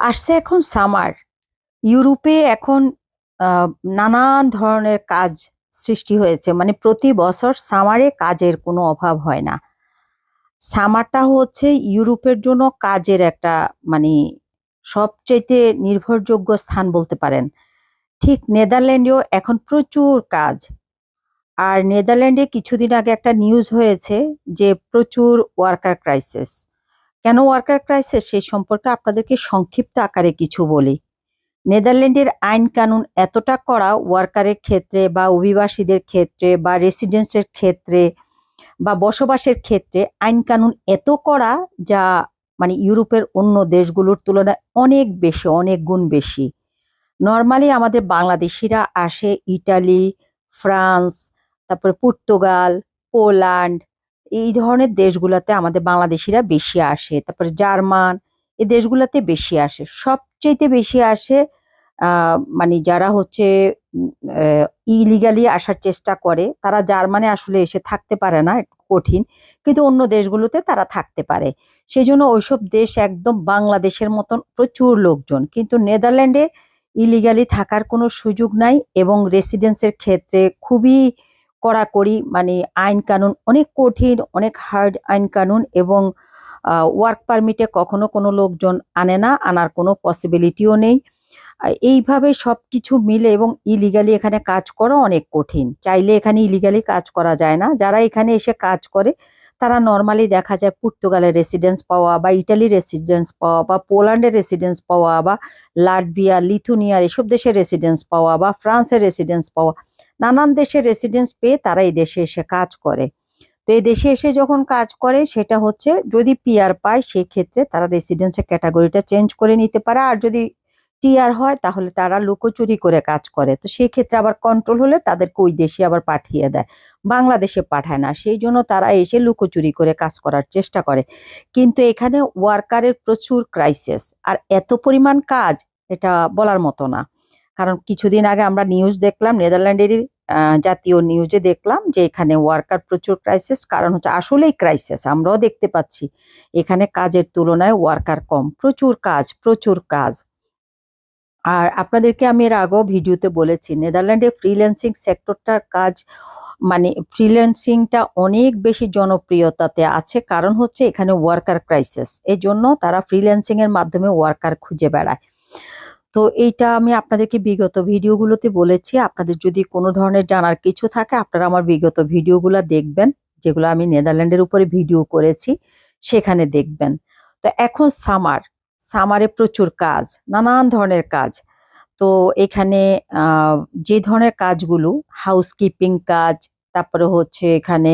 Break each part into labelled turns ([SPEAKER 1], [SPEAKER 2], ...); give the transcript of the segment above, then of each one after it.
[SPEAKER 1] আসছে এখন সামার। ইউরোপে এখন নানান ধরনের কাজ সৃষ্টি হয়েছে। মানে প্রতি বছর সামারে কাজের কোনো অভাব হয় না। সামারটা হচ্ছে ইউরোপের জন্য কাজের একটা মানে সবচেয়ে নির্ভরযোগ্য স্থান বলতে পারেন। ঠিক নেদারল্যান্ডেও এখন প্রচুর কাজ। আর নেদারল্যান্ডে কিছুদিন আগে একটা নিউজ হয়েছে যে প্রচুর ওয়ার্কার ক্রাইসিস। কেন ওয়ার্কার ক্রাইসিস? সেই সম্পর্কে আপনাদেরকে সংক্ষিপ্ত আকারে কিছু বলি। নেদারল্যান্ডের আইন কানুন এতটা করা ওয়ার্কারের ক্ষেত্রে বা অভিবাসীদের ক্ষেত্রে বা রেসিডেন্সের ক্ষেত্রে বা বসবাসের ক্ষেত্রে আইন কানুন এত কড়া যা মানে ইউরোপের অন্য দেশগুলোর তুলনায় অনেক বেশি, অনেক গুণ বেশি। নর্মালি আমাদের বাংলাদেশিরা আসে ইটালি, ফ্রান্স, তারপরে পর্তুগাল, পোল্যান্ড এই ধরনের দেশগুলোতে আমাদের বাংলাদেশিরা বেশি আসে। তারপরে জার্মান, এই দেশগুলোতে বেশি আসে। সবচেয়েতে বেশি আসে মানে যারা হচ্ছে ইলিগালি আসার চেষ্টা করে, তারা জার্মানে আসলে এসে থাকতে পারে না কঠিন। কিন্তু অন্য দেশগুলোতে তারা থাকতে পারে। সেই জন্য ওইসব দেশ একদম বাংলাদেশের মতন প্রচুর লোকজন। কিন্তু নেদারল্যান্ডে ইলিগালি থাকার কোনো সুযোগ নাই এবং রেসিডেন্সের ক্ষেত্রে খুবই কড়াকড়ি মানে আইন কানুন অনেক কঠিন, অনেক হার্ড আইন কানুন এবং ওয়ার্ক পারমিটে কখনো কোনো লোকজন আনে না, আনার কোনো পসিবিলিটিও নেই। এইভাবে সব কিছু মিলে এবং ইলিগালি এখানে কাজ করা অনেক কঠিন। চাইলে এখানে ইলিগালি কাজ করা যায় না। যারা এখানে এসে কাজ করে, তারা নর্মালি দেখা যায় পর্তুগালের রেসিডেন্স পাওয়া বা ইটালির রেসিডেন্স পাওয়া বা পোল্যান্ডের রেসিডেন্স পাওয়া বা লাটভিয়া লিথুনিয়ার এসব দেশের রেসিডেন্স পাওয়া বা ফ্রান্সের রেসিডেন্স পাওয়া। নানান দেশে রেসিডেন্স পেয়ে তারা এই দেশে এসে কাজ করে। তো এই দেশে এসে যখন কাজ করে, সেটা হচ্ছে যদি পিআর পায়, সেক্ষেত্রে তারা রেসিডেন্সের ক্যাটাগরিটা চেঞ্জ করে নিতে পারে। আর যদি টিআর হয়, তাহলে তারা লুকোচুরি করে কাজ করে। তো সেই ক্ষেত্রে আবার কন্ট্রোল হলে তাদেরকে ওই দেশে আবার পাঠিয়ে দেয়। বাংলাদেশে পাঠায় না। সেই জন্য তারা এসে লুকোচুরি করে কাজ করার চেষ্টা করে। কিন্তু এখানে ওয়ার্কারের প্রচুর ক্রাইসিস আর এত পরিমাণ কাজ, এটা বলার মতো না। কারণ কিছুদিন আগে আমরা নিউজ দেখলাম, নেদারল্যান্ডেরই জাতীয় নিউজে দেখলাম যে এখানে ওয়ার্কার প্রচুর ক্রাইসিস কারণ হচ্ছে আসলেই ক্রাইসিস আমরাও দেখতে পাচ্ছি। এখানে কাজের তুলনায় ওয়ার্কার কম, প্রচুর কাজ প্রচুর কাজ। আর আপনাদেরকে আমি এর আগেও ভিডিওতে বলেছি, নেদারল্যান্ডে ফ্রিল্যান্সিং সেক্টরটার কাজ মানে ফ্রিল্যান্সিংটা অনেক বেশি জনপ্রিয়তাতে আছে, কারণ হচ্ছে এখানে ওয়ার্কার ক্রাইসিস এই জন্য তারা ফ্রিল্যান্সিং এর মাধ্যমে ওয়ার্কার খুঁজে বেড়ায়। তো এইটা আমি আপনাদেরকে বিগত ভিডিওগুলোতে বলেছি। আপনাদের যদি কোনো ধরনের জানার কিছু থাকে, আপনারা আমার বিগত ভিডিওগুলো দেখবেন, যেগুলো আমি নেদারল্যান্ডের উপরে ভিডিও করেছি, সেখানে দেখবেন। তো এখন সামার সামারে প্রচুর কাজ, নানান ধরনের কাজ। তো এখানে যে ধরনের কাজগুলো হাউসকিপিং কাজ, তারপরে হচ্ছে এখানে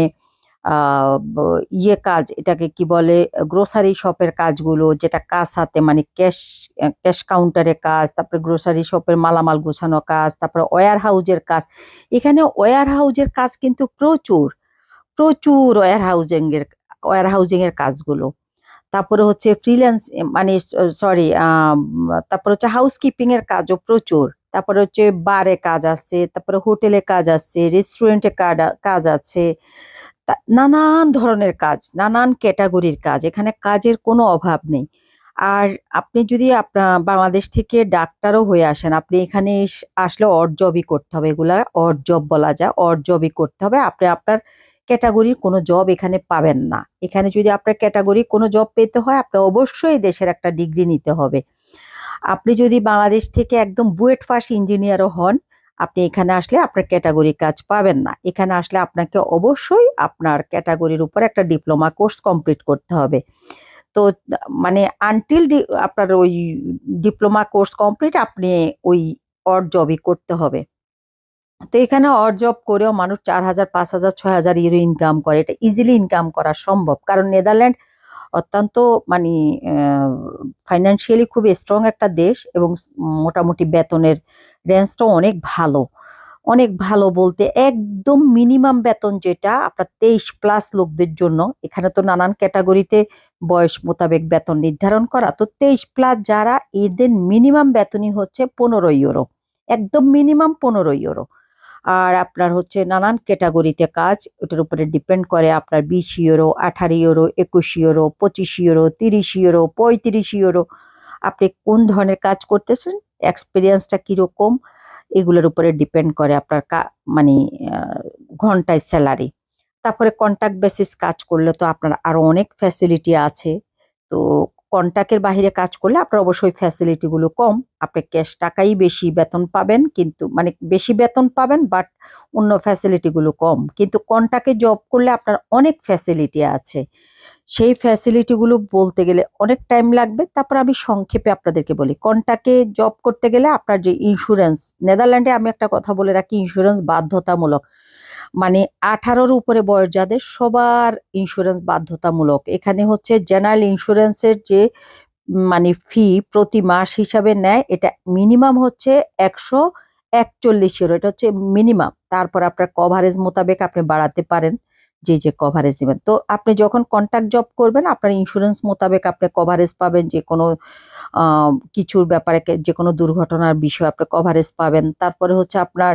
[SPEAKER 1] ইয়ে কাজ, এটাকে কি বলে গ্রোসারি শপের কাজগুলো, যেটা কাজ হাতে মানে ক্যাশ ক্যাশ কাউন্টারে কাজ, তারপরে গ্রোসারি শপের মালামাল গোছানো কাজ, তারপরে ওয়ার হাউজের কাজ। এখানে ওয়্যার হাউজের কাজ কিন্তু প্রচুর প্রচুর ওয়ার হাউজিং এর ওয়্যার হাউজিং এর কাজগুলো। তারপরে হচ্ছে ফ্রিল্যান্স মানে সরি তারপরে হচ্ছে হাউসকিপিং এর কাজও প্রচুর। তারপরে হচ্ছে বারে কাজ আছে, তারপরে হোটেলে কাজ আছে রেস্টুরেন্টে কাজ আছে। নানান ধরনের কাজ, নানান ক্যাটাগরির কাজ, এখানে কাজের কোনো অভাব নেই। আর আপনি যদি আপনার বাংলাদেশ থেকে ডাক্তারও হয়ে আসেন, আপনি এখানে আসলে জবই করতে হবে। এগুলা জব বলা যায় জবই করতে হবে। আপনি আপনার ক্যাটাগরির কোনো জব এখানে পাবেন না। এখানে যদি আপনার ক্যাটাগরি কোনো জব পেতে হয়, আপনার অবশ্যই দেশের একটা ডিগ্রি নিতে হবে। আপনি যদি বাংলাদেশ থেকে একদম বুয়েট ফার্স্ট ইঞ্জিনিয়ারও হন আপনি এখানে আসলে আপনার ক্যাটাগরি কাজ পাবেন না। এখানে আসলে আপনাকে অবশ্যই আপনার ক্যাটাগরির উপর একটা ডিপ্লোমা কোর্স কমপ্লিট করতে হবে। তো মানে আনটিল আপনার ওই ডিপ্লোমা কোর্স কমপ্লিট আপনি ওই অড জবই করতে হবে। তো এখানে অড জব করেও মানুষ চার হাজার, পাঁচ হাজার, ছয় হাজার ইউরো ইনকাম করে। এটা ইজিলি ইনকাম করা সম্ভব। কারণ নেদারল্যান্ড অত্যন্ত মানে ফাইন্যান্সিয়ালি খুব স্ট্রং একটা দেশ এবং মোটামুটি বেতনের রেঞ্জটাও অনেক ভালো। অনেক ভালো বলতে একদম মিনিমাম বেতন যেটা আপনার তেইশ প্লাস লোকদের জন্য, এখানে তো নানান ক্যাটাগরিতে বয়স মোতাবেক বেতন নির্ধারণ করা, তো তেইশ প্লাস যারা এদের মিনিমাম বেতনই হচ্ছে পনেরো ইউরো একদম মিনিমাম পনেরো ইউরো আর আপনার হচ্ছে নানান ক্যাটাগরিতে কাজ ওটার উপরে ডিপেন্ড করে আপনার বিশ ইউরো আঠারো ইউরো একুশ ইউরো পঁচিশ ইউরো তিরিশ ইউরো পঁয়ত্রিশ ইউরো আপনি কোন ধরনের কাজ করতেছেন এক্সপিরিয়েন্সটা কীরকম, এগুলোর উপরে ডিপেন্ড করে আপনার মানে ঘন্টায় স্যালারি তারপরে কন্ট্যাক্ট বেসিস কাজ করলে তো আপনার আরও অনেক ফ্যাসিলিটি আছে। তো কন্ট্যাক্টের বাহিরে কাজ করলে আপনার অবশ্যই ফ্যাসিলিটিগুলো কম। আপনি ক্যাশ টাকাই বেশি বেতন পাবেন, কিন্তু মানে বেশি বেতন পাবেন বাট অন্য ফ্যাসিলিটিগুলো কম। কিন্তু কন্ট্যাক্টে জব করলে আপনার অনেক ফ্যাসিলিটি আছে। সেই ফ্যাসিলিটিগুলো বলতে গেলে অনেক টাইম লাগবে। তারপর আমি সংক্ষেপে আপনাদেরকে বলি কন্টাকে জব করতে গেলে আপনার যে ইন্স্যুরেন্স নেদারল্যান্ডে আমি একটা কথা বলে রাখি ইন্স্যুরেন্স বাধ্যতামূলক। মানে আঠারোর উপরে বয়স যাদের, সবার ইন্স্যুরেন্স বাধ্যতামূলক। এখানে হচ্ছে জেনারেল ইন্স্যুরেন্সের যে মানে ফি প্রতি মাস হিসাবে নেয়, এটা মিনিমাম হচ্ছে একশো একচল্লিশ ইউরো এটা হচ্ছে মিনিমাম তারপর আপনার কভারেজ মোতাবেক আপনি বাড়াতে পারেন। যে যে কভারেজ দিবেন। তো আপনি যখন কন্ট্যাক্ট জব করবেন, আপনার ইন্স্যুরেন্স মোতাবেক আপনি কভারেজ পাবেন, যে কোনো কিছুর ব্যাপারে যে কোনো দুর্ঘটনার বিষয়ে আপনি কভারেজ পাবেন। তারপরে হচ্ছে আপনার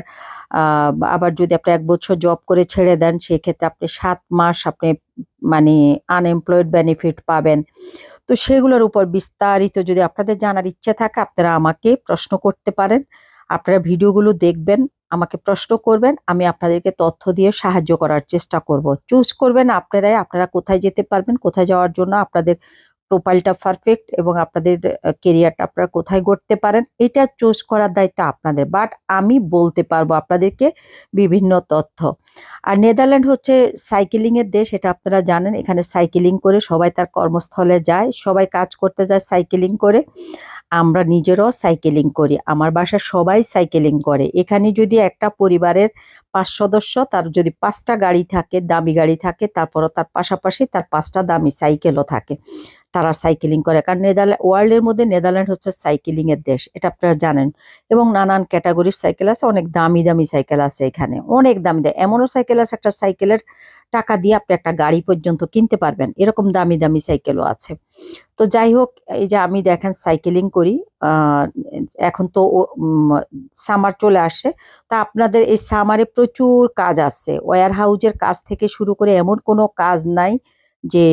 [SPEAKER 1] আবার যদি আপনি এক বছর জব করে ছেড়ে দেন, সেক্ষেত্রে আপনি সাত মাস আপনি মানে আনএমপ্লয়েড বেনিফিট পাবেন। তো সেগুলোর উপর বিস্তারিত যদি আপনাদের জানার ইচ্ছে থাকে, আপনারা আমাকে প্রশ্ন করতে পারেন। আপনারা ভিডিওগুলো দেখবেন আমাকে প্রশ্ন করবেন, আমি আপনাদেরকে তথ্য দিয়ে সাহায্য করার চেষ্টা করব। চুজ করবেন আপনারাই, আপনারা কোথায় যেতে পারবেন, কোথায় যাওয়ার জন্য আপনাদের প্রোফাইলটা পারফেক্ট এবং আপনাদের কেরিয়ারটা আপনারা কোথায় গড়তে পারেন, এটা চুজ করার দায়িত্ব আপনাদের। বাট আমি বলতে পারব আপনাদেরকে বিভিন্ন তথ্য। আর নেদারল্যান্ড হচ্ছে সাইকেলিংয়ের দেশ, এটা আপনারা জানেন, এখানে সাইকেলিং করে সবাই তার কর্মস্থলে যায়, সবাই কাজ করতে যায় সাইকেলিং করে। আমরা নিজেরাও সাইকেলিং করি। আমার বাসায় সবাই সাইকেলিং করে। এখানে যদি একটা পরিবারের পাঁচ সদস্য, তার যদি পাঁচটা গাড়ি থাকে, দামি গাড়ি থাকে, তারপরও তার পাশাপাশি তার পাঁচটা দামি সাইকেলও থাকে। তারা সাইকেলিং করে। কারণ নেদারল্যান্ড ওয়ার্ল্ডের মধ্যে নেদারল্যান্ড হচ্ছে সাইকেলিং এর দেশ, এটা আপনারা জানেন। এবং নানান ক্যাটাগরির সাইকেল আছে, অনেক দামি দামি সাইকেল আছে এখানে, অনেক দামি দামি এমনও সাইকেল আছে, একটা সাইকেলের টাকা দিয়ে আপনি একটা গাড়ি পর্যন্ত কিনতে পারবেন, এরকম দামি দামি সাইকেলও আছে। তো যাই হোক, এই যে আমি দেখেন সাইকেলিং করি এখন তো সামার চলে আসছে, তা আপনাদের এই সামারে প্রচুর কাজ আছে। ওয়ার হাউজের কাজ থেকে শুরু করে এমন কোনো কাজ নাই যে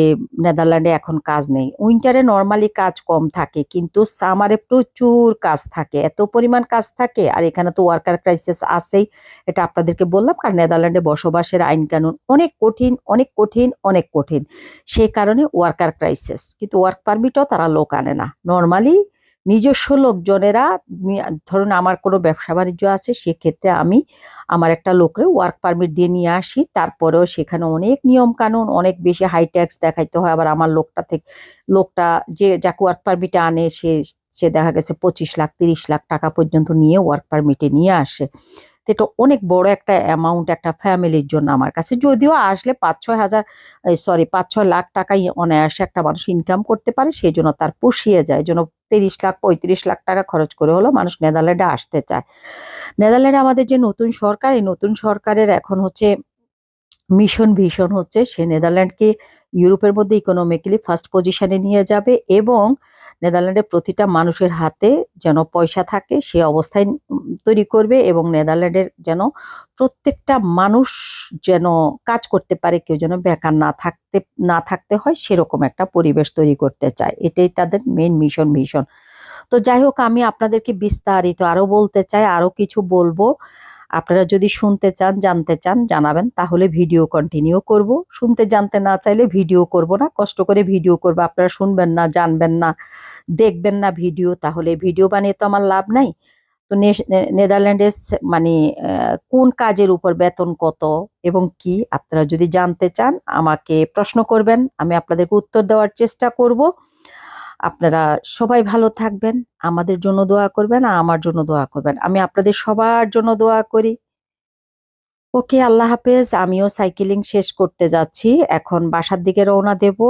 [SPEAKER 1] নেদারল্যান্ডে এখন কাজ নেই। উইন্টারে নর্মালি কাজ কম থাকে, কিন্তু সামারে প্রচুর কাজ থাকে। এত পরিমাণ কাজ থাকে, আর এখানে তো ওয়ার্কার ক্রাইসিস আছেই, এটা আপনাদেরকে বললাম, কারণ নেদারল্যান্ডে বসবাসের আইন কানুন অনেক কঠিন অনেক কঠিন অনেক কঠিন। সেই কারণে ওয়ার্কার ক্রাইসিস, কিন্তু ওয়ার্ক পারমিটও তারা লোক আনে না। নর্মালি নিজস্ব লোকজনেরা ধরুন আমার কোনো ব্যবসা বাণিজ্য আছে, সেক্ষেত্রে আমি আমার একটা লোকের ওয়ার্ক পারমিট দিয়ে নিয়ে আসি। তারপরেও সেখানে অনেক নিয়ম কানুন অনেক বেশি হাই ট্যাক্স দেখাইতে হয়। আবার আমার লোকটা থেকে, লোকটা যে, যাকে ওয়ার্ক পারমিটে আনে, সে সে দেখা গেছে পঁচিশ লাখ, তিরিশ লাখ টাকা পর্যন্ত নিয়ে ওয়ার্ক পারমিটে নিয়ে আসে। এটা অনেক বড় একটা অ্যামাউন্ট একটা ফ্যামিলির জন্য আমার কাছে। যদিও আসলে পাঁচ ছয় হাজার সরি পাঁচ ছয় লাখ টাকাই অনায়াসে একটা মানুষ ইনকাম করতে পারে, সেই জন্য তার পুষিয়ে যায়। জন্য তিরিশ লাখ, পঁয়ত্রিশ লাখ টাকা খরচ করে হলো মানুষ নেদারল্যান্ডে আসতে চায়। নেদারল্যান্ডে আমাদের যে নতুন সরকার, এই নতুন সরকারের এখন হচ্ছে মিশন ভীষণ হচ্ছে। সে নেদারল্যান্ডকে ইউরোপের মধ্যে ইকোনমিক্যালি ফার্স্ট পজিশনে নিয়ে যাবে এবং নেদারল্যান্ডের প্রতিটা মানুষের হাতে যেন পয়সা থাকে, সে অবস্থায় তৈরি করবে এবং নেদারল্যান্ডের যেন প্রত্যেকটা মানুষ যেন কাজ করতে পারে, কেউ যেন বেকার না থাকতে না থাকতে হয়, সেরকম একটা পরিবেশ তৈরি করতে চায়। এটাই তাদের মেন মিশন ভীষণ তো যাই হোক, আমি আপনাদেরকে বিস্তারিত আরও বলতে চাই আরও কিছু বলব। আপনারা যদি শুনতে চান, জানতে চান, জানাবেন, তাহলে ভিডিও কন্টিনিউ করব। শুনতে, জানতে না চাইলে ভিডিও করব না। কষ্ট করে ভিডিও করব। আপনারা শুনবেন না, জানবেন না, দেখবেন না ভিডিও, তাহলে ভিডিও বানিয়ে তো আমার লাভ নাই। তো নেদারল্যান্ডের মানে কোন কাজের উপর বেতন কত এবং কি? আপনারা যদি জানতে চান, আমাকে প্রশ্ন করবেন, আমি আপনাদেরকে উত্তর দেওয়ার চেষ্টা করব। আপনারা সবাই ভালো থাকবেন, আমাদের জন্য দোয়া করবেন আর আমার জন্য দোয়া করবেন। আমি আপনাদের সবার জন্য দোয়া করি। ওকে, আল্লাহ হাফেজ। আমিও সাইকেলিং শেষ করতে যাচ্ছি। এখন বাসার দিকে রওনা দেব।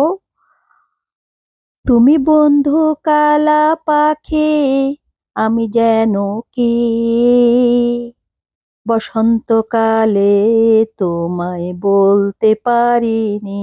[SPEAKER 1] তুমি বন্ধু কালা পাখি, আমি যেন কি? বসন্তকালে তোমায় বলতে পারিনি।